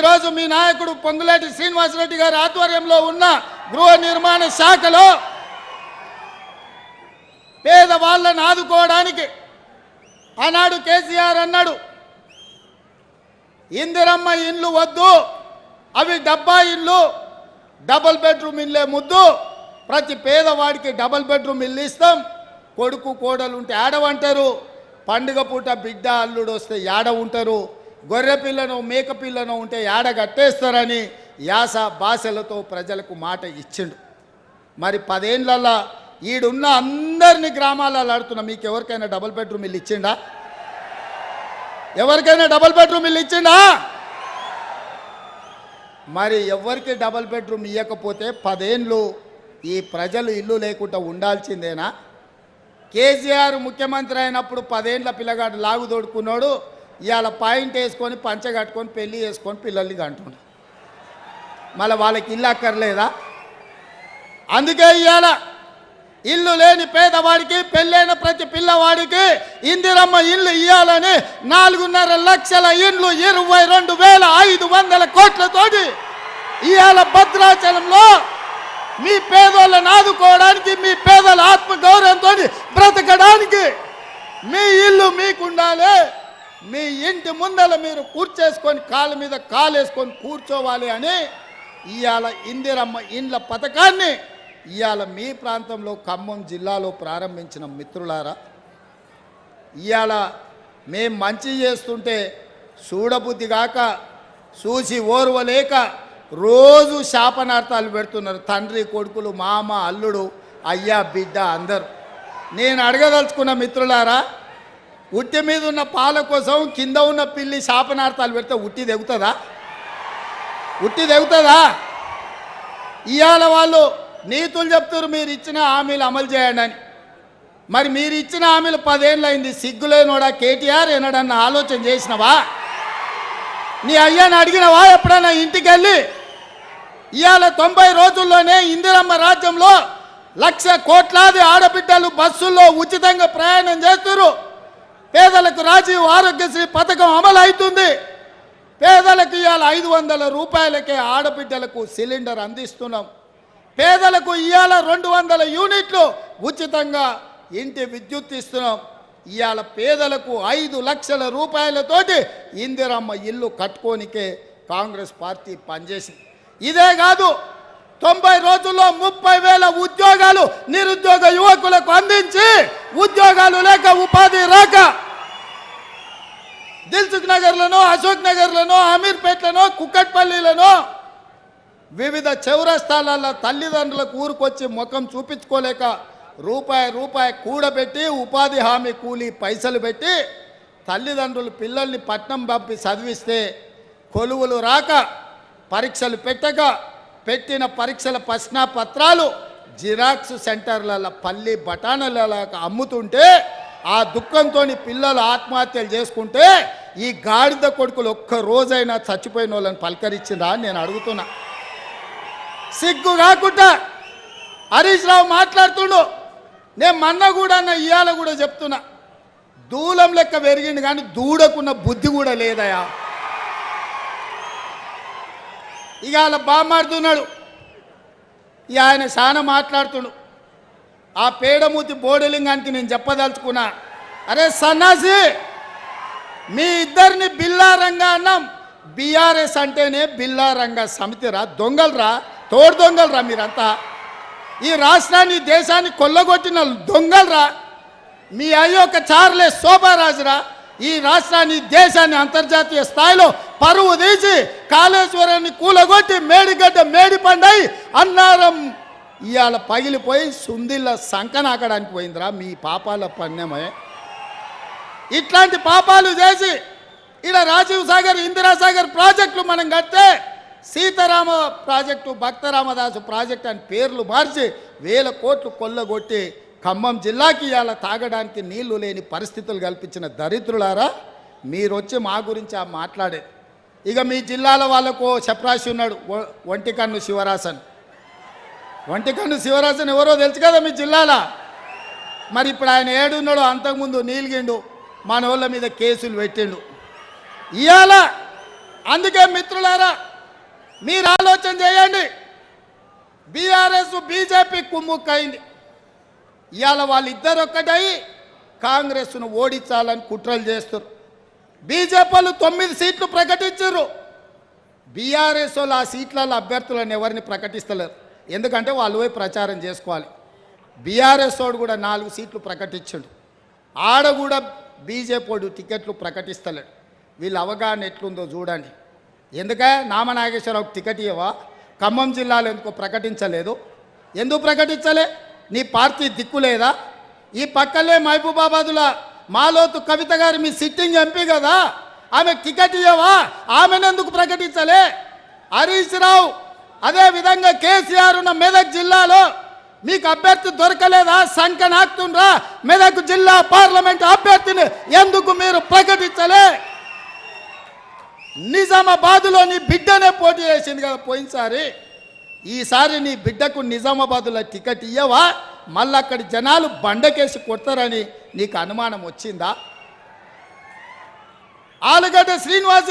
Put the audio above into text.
ఈరోజు మీ నాయకుడు పొంగులేటి శ్రీనివాసరెడ్డి గారి ఆధ్వర్యంలో ఉన్న గృహ నిర్మాణ శాఖలో పేదవాళ్ళని ఆదుకోవడానికి ఆనాడు కేసీఆర్ అన్నాడు ఇందిరమ్మ ఇండ్లు వద్దు అవి డబ్బా ఇల్లు డబుల్ బెడ్రూమ్ ఇల్లే ముద్దు ప్రతి పేదవాడికి డబుల్ బెడ్రూమ్ ఇల్లు ఇస్తాం కొడుకు కోడలు ఉంటే ఆడవంటారు పండుగ పూట బిడ్డ అల్లుడు వస్తే యాడ ఉంటారు గొర్రె పిల్లను మేక పిల్లను ఉంటే యాడ కట్టేస్తారని యాస భాషలతో ప్రజలకు మాట ఇచ్చిండు. మరి పదేండ్లల్లా ఈడున్న అందరినీ గ్రామాలలో ఆడుతున్నా మీకు ఎవరికైనా డబుల్ బెడ్రూమ్ ఇల్లు ఇచ్చిండా? ఎవరికైనా డబుల్ బెడ్రూమ్ ఇల్లు ఇచ్చిండా? మరి ఎవరికి డబుల్ బెడ్రూమ్ ఇవ్వకపోతే పదేండ్లు ఈ ప్రజలు ఇల్లు లేకుండా ఉండాల్సిందేనా? కేసీఆర్ ముఖ్యమంత్రి అయినప్పుడు పదేండ్ల పిల్లగాడు లాగు తోడుకున్నాడు ఇవాళ పాయింట్ వేసుకొని పంచ కట్టుకొని పెళ్ళి చేసుకొని పిల్లల్ని కంటున్నాడు మళ్ళీ వాళ్ళకి ఇల్లు అక్కర్లేదా? అందుకే ఇవాళ ఇల్లు లేని పేదవాడికి పెళ్ళైన ప్రతి పిల్లవాడికి ఇందిరమ్మ ఇల్లు ఇవ్వాలని నాలుగున్నర లక్షల ఇండ్లు ఇరవై రెండు వేల ఐదు వందల కోట్లతోటి ఇవాళ భద్రాచలంలో మీ పేదోళ్ళని ఆదుకోవడానికి మీ పేదల ఆత్మ గౌరవంతో బ్రతకడానికి మీ ఇల్లు మీకు ఉండాలి మీ ఇంటి ముందల మీరు కూర్చేసుకొని కాళ్ళ మీద కాలేసుకొని కూర్చోవాలి అని ఇవాళ ఇందిరమ్మ ఇండ్ల పథకాన్ని ఇవాళ మీ ప్రాంతంలో ఖమ్మం జిల్లాలో ప్రారంభించిన మిత్రులారా ఇవాళ మేం మంచి చేస్తుంటే చూడబుద్ధి కాక చూసి ఓర్వలేక రోజు శాపనార్థాలు పెడుతున్నారు. తండ్రి కొడుకులు మామ అల్లుడు అయ్యా బిడ్డ అందరు. నేను అడగదలుచుకున్న మిత్రులారా ఉట్టి మీద ఉన్న పాల కోసం కింద ఉన్న పిల్లి శాపనార్థాలు పెడితే ఉట్టి దెగుతుందా ఉట్టి తెగుతుందా? ఇవాళ వాళ్ళు నీతులు చెప్తారు మీరు ఇచ్చిన హామీలు అమలు చేయండి అని. మరి మీరు ఇచ్చిన హామీలు పదేళ్ళు అయింది సిగ్గులేనోడా కేటీఆర్ ఏనాడన్న ఆలోచన చేసినవా? నీ అయ్యాని అడిగినవా ఎప్పుడైనా ఇంటికి వెళ్ళి ఇవాళ తొంభై రోజుల్లోనే ఇందిరమ్మ రాజ్యంలో లక్ష కోట్లాది ఆడబిడ్డలు బస్సుల్లో ఉచితంగా ప్రయాణం చేస్తున్నారు పేదలకు రాజీవ్ ఆరోగ్యశ్రీ పథకం అమలు అవుతుంది పేదలకు ఇవాళ ఐదు వందల రూపాయలకే ఆడబిడ్డలకు సిలిండర్ అందిస్తున్నాం. పేదలకు ఇవాళ రెండు వందల యూనిట్లు ఉచితంగా ఇంటి విద్యుత్ ఇస్తున్నాం. ఇవాళ పేదలకు ఐదు లక్షల రూపాయలతోటి ఇందిరమ్మ ఇల్లు కట్టుకోనికే కాంగ్రెస్ పార్టీ పనిచేసింది. ఇదే కాదు తొంభై రోజుల్లో ముప్పై వేల ఉద్యోగాలు నిరుద్యోగ యువకులకు అందించి ఉద్యోగాలు లేక ఉపాధి రాక దిల్సుఖ్ నగర్లను అశోక్ నగర్లను అమీర్పేట్లను కుక్కట్పల్లిలను వివిధ చౌరస్తాలలో తల్లిదండ్రులకు ఊరుకొచ్చి ముఖం చూపించుకోలేక రూపాయి రూపాయి కూడబెట్టి ఉపాధి హామీ కూలి పైసలు పెట్టి తల్లిదండ్రులు పిల్లల్ని పట్నం పంపి చదివిస్తే కొలువులు రాక పరీక్షలు పెట్టక పెట్టిన పరీక్షల ప్రశ్న పత్రాలు జిరాక్స్ సెంటర్లలో పల్లి బఠానీలలో అమ్ముతుంటే ఆ దుఃఖంతో పిల్లలు ఆత్మహత్యలు చేసుకుంటే ఈ గాడిద కొడుకులు ఒక్క రోజైనా చచ్చిపోయిన వాళ్ళని పలకరించిందా అని నేను అడుగుతున్నా. సిగ్గు కాకుండా హరీష్ రావు మాట్లాడుతుండు. నేను మన్న కూడా నా ఇవాళ కూడా చెప్తున్నా. దూలం లెక్క పెరిగిండు కానీ దూడకున్న బుద్ధి కూడా లేదయా? ఇక వాళ్ళ బామాడుతున్నాడు ఇక ఆయన చాలా మాట్లాడుతుడు. ఆ పేడమూతి బోడలింగానికి నేను చెప్పదలుచుకున్నా. అరే సన్నాసి మీ ఇద్దరిని బిల్లారంగా అన్నాం. బీఆర్ఎస్ అంటేనే బిల్లారంగ సమితిరా దొంగలరా తోడు దొంగలరా మీరంతా. ఈ రాష్ట్రాన్ని దేశాన్ని కొల్లగొట్టిన దొంగలరా. మీ అయ్యొక్క ఒక చార్లే శోభారాజురా. ఈ రాష్ట్రాన్ని దేశాన్ని అంతర్జాతీయ స్థాయిలో పరువు తీసి కాళేశ్వరాన్ని కూలగొట్టి మేడిగడ్డ మేడిపండై అన్నారం. ఇవాళ పగిలిపోయి సుందిళ్ళ సంకనాకడానికి పోయిందిరా మీ పాపాల పణ్యమే ఇట్లాంటి పాపాలు చేసి ఇలా రాజీవ్ సాగర్ ఇందిరాసాగర్ ప్రాజెక్టులు మనం కడితే సీతారామ ప్రాజెక్టు భక్తరామదాసు ప్రాజెక్ట్ అని పేర్లు మార్చి వేల కోట్లు కొల్లగొట్టి ఖమ్మం జిల్లాకి ఇవాళ తాగడానికి నీళ్ళు లేని పరిస్థితులు కల్పించిన దరిద్రులారా మీరు వచ్చి మా గురించి ఆ మాట్లాడే ఇక మీ జిల్లాల వాళ్ళకు చెప్రాసి ఉన్నాడు ఒంటికన్ను శివరాసన్ ఒంటికన్ను శివరాసన్ ఎవరో తెలుసు కదా మీ జిల్లాల? మరి ఇప్పుడు ఆయన ఏడున్నాడో అంతకుముందు నీలిగిండు మన వాళ్ళ మీద కేసులు పెట్టిండు. ఇవాళ అందుకే మిత్రులారా మీరు ఆలోచన చేయండి. బీఆర్ఎస్ బీజేపీ కుమ్ముక్కైంది. ఇవాళ వాళ్ళిద్దరు ఒక్కటై కాంగ్రెస్ను ఓడించాలని కుట్రలు చేస్తారు బీజేపీ వాళ్ళు తొమ్మిది సీట్లు ప్రకటించారు. బీఆర్ఎస్ వాళ్ళు ఆ సీట్లలో అభ్యర్థులను ఎవరిని ప్రకటిస్తలేరు. ఎందుకంటే వాళ్ళు పోయి ప్రచారం చేసుకోవాలి. బీఆర్ఎస్ వాడు కూడా నాలుగు సీట్లు ప్రకటించాడు. ఆడ కూడా బీజేపీ వాడు టికెట్లు ప్రకటిస్తలేడు. వీళ్ళ అవగాహన ఎట్లుందో చూడండి. ఎందుక? నామనాగేశ్వరరావు టికెట్ ఇవ్వవా? ఖమ్మం జిల్లాలో ఎందుకో ప్రకటించలేదు? ఎందుకు ప్రకటించలే? నీ పార్టీ దిక్కు లేదా? ఈ పక్కలే మహబూబాబాదుల మాలోతు కవిత గారు మీ సిట్టింగ్ ఎంపీ కదా? ఆమె టికెట్ ఇవ్వవా ఆమెనెందుకు ప్రకటించలే? హరీష్ రావు అదే విధంగా కేసీఆర్ ఉన్న మెదక్ జిల్లాలో మీకు అభ్యర్థి దొరకలేదా? సంఖ్య నాకుతుండ్రా మెదక్ జిల్లా పార్లమెంట్ అభ్యర్థిని ఎందుకు మీరు ప్రకటించలే? నిజామాబాదులో నీ బిడ్డనే పోటీ చేసింది కదా పోయినసారి. ఈసారి నీ బిడ్డకు నిజామాబాదులో టికెట్ ఇయ్యవా? మళ్ళీ అక్కడి జనాలు బండకేసి కొడతారని నీకు అనుమానం వచ్చిందా? ఆలుగడ్డ శ్రీనివాస్